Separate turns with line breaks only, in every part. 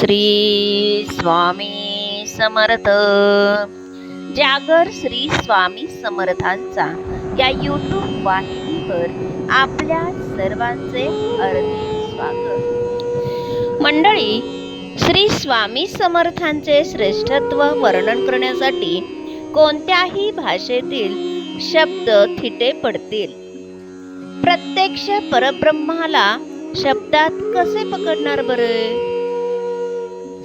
श्री स्वामी समर्थ. जागर श्री स्वामी समर्थांचा या यूट्यूब वाहिनीवर आपल्या सर्वांचे हार्दिक स्वागत. मंडळी श्री स्वामी समर्थांचे श्रेष्ठत्व वर्णन करण्यासाठी कोणत्याही भाषेतील शब्द थिटे पडतील. प्रत्यक्ष परब्रह्माला शब्दात कसे पकडणार बरे?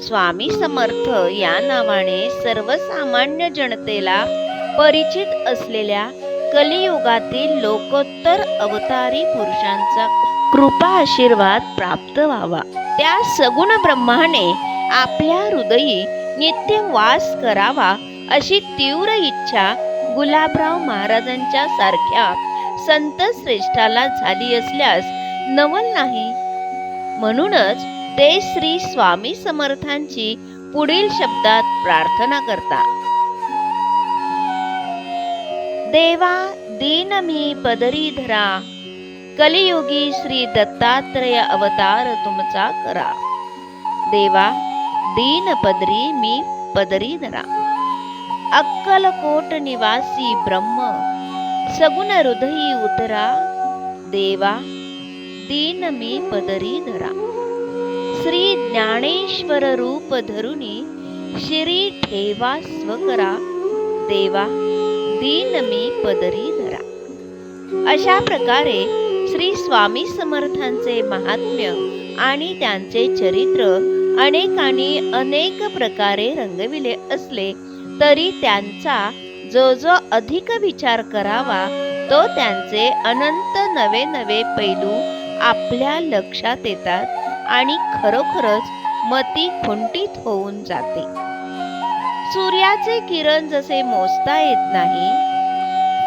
स्वामी समर्थ या नावाने सर्वसामान्य जनतेला परिचित असलेल्या कलियुगातील लोकोत्तर अवतारी पुरुषांचा कृपा आशीर्वाद प्राप्त व्हावा. त्या सगुण ब्रह्माने आपल्या हृदयी नित्य वास करावा अशी तीव्र इच्छा गुलाबराव महाराजांच्या सारख्या संत श्रेष्ठाला झाली असल्यास नवल नाही. म्हणूनच ते श्री स्वामी समर्थांची पुढील शब्दात प्रार्थना करता. देवा दीन मी पदरी धरा. कलियुगी श्री दत्तात्रय अवतार तुमचा करा. देवा दीन पदरी मी पदरी धरा. अक्कलकोट निवासी ब्रह्म सगुण हृदयी उतरा. देवा दीन मी पदरी धरा. श्री ज्ञानेश्वर रूप धरुनी शिरी ठेवा स्वकरा देवा दीन मी पदरी धरा. अशा प्रकारे श्री स्वामी समर्थांचे महात्म्य आणि त्यांचे चरित्र अनेकांनी अनेक प्रकारे रंगविले असले तरी त्यांचा जो जो अधिक विचार करावा तो त्यांचे अनंत नवे नवे पैलू आपल्या लक्षात येतात. आणि खरोखरच मती खुंटीत होऊन जाते. सूर्याचे किरण जसे मोजता येत नाही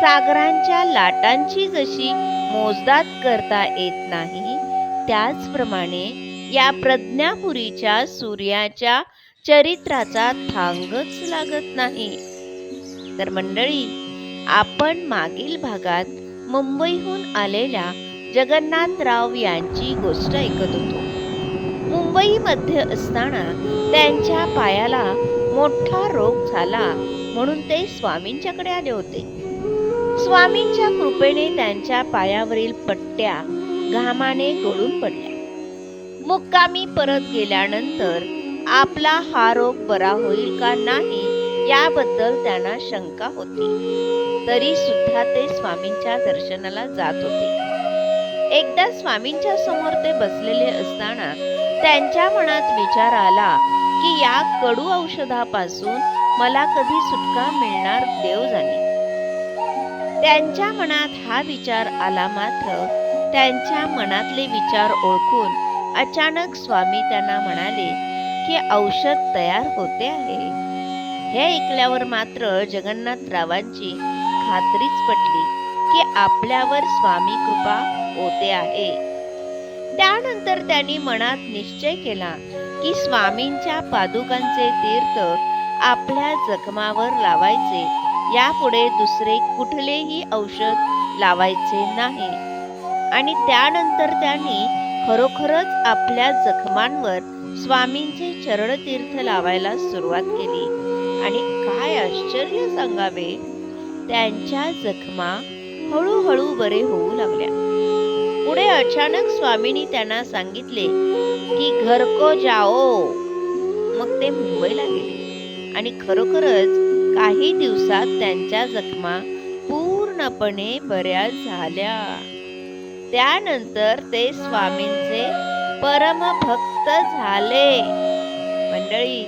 सागरांच्या लाटांची जशी मोजदात करता येत नाही त्याचप्रमाणे या प्रज्ञापुरीच्या सूर्याच्या चरित्राचा थांगच लागत नाही. तर मंडळी आपण मागील भागात मुंबईहून आलेल्या जगन्नाथराव यांची गोष्ट ऐकत होतो. मुंबईमध्ये असताना त्यांच्या पायाला मोठा रोग झाला म्हणून ते स्वामींच्याकडे आले होते. स्वामींच्या कृपेने त्यांच्या पायावरील पट्ट्या घामाने गळून पडल्या. मुक्कामी परत गेल्यानंतर आपला हा रोग बरा होईल का नाही याबद्दल त्यांना शंका होती. तरी सुद्धा ते स्वामींच्या दर्शनाला जात होते. एकदा स्वामींच्या समोर ते बसलेले असताना त्यांच्या मनात विचार आला की या कडू औषधापासून मला कधी सुटका मिळणार देव जाणे. त्यांच्या मनात हा विचार आला मात्र त्यांच्या मनातले विचार ओळखून अचानक स्वामी त्यांना म्हणाले की औषध तयार होते आहे. हे ऐकल्यावर मात्र जगन्नाथरावांची खात्रीच पटली की आपल्यावर स्वामी कृपा होते आहे. त्यानंतर त्यांनी मनात निश्चय केला की स्वामींच्या पादुकांचे तीर्थ आपल्या जखमावर लावायचे. यापुढे दुसरे कुठलेही औषध लावायचे नाही. आणि त्यानंतर त्यांनी खरोखरच आपल्या जखमांवर स्वामींचे चरणतीर्थ लावायला सुरुवात केली. आणि काय आश्चर्य सांगावे त्यांच्या जखमा हळूहळू बरे होऊ लागल्या. पुढे अचानक स्वामींनी त्यांना सांगितले की घर को जाओ. मग ते मुंबईला गेले. आणि खरोखरच काही दिवसात त्यांच्या जखमा पूर्णपणे बऱ्या झाल्या. त्यानंतर ते स्वामींचे परमभक्त झाले. मंडळी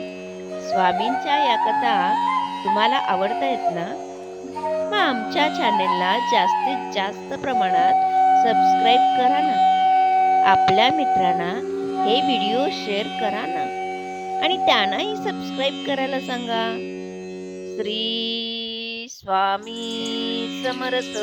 स्वामींच्या या कथा तुम्हाला आवडतायत ना? मग आमच्या चॅनेलला जास्तीत जास्त प्रमाणात सबस्क्राईब करा ना. आपल्या मित्रांना हे व्हिडिओ शेअर करा ना. आणि त्यांनाही सबस्क्राईब करायला सांगा. श्री स्वामी समर्थ.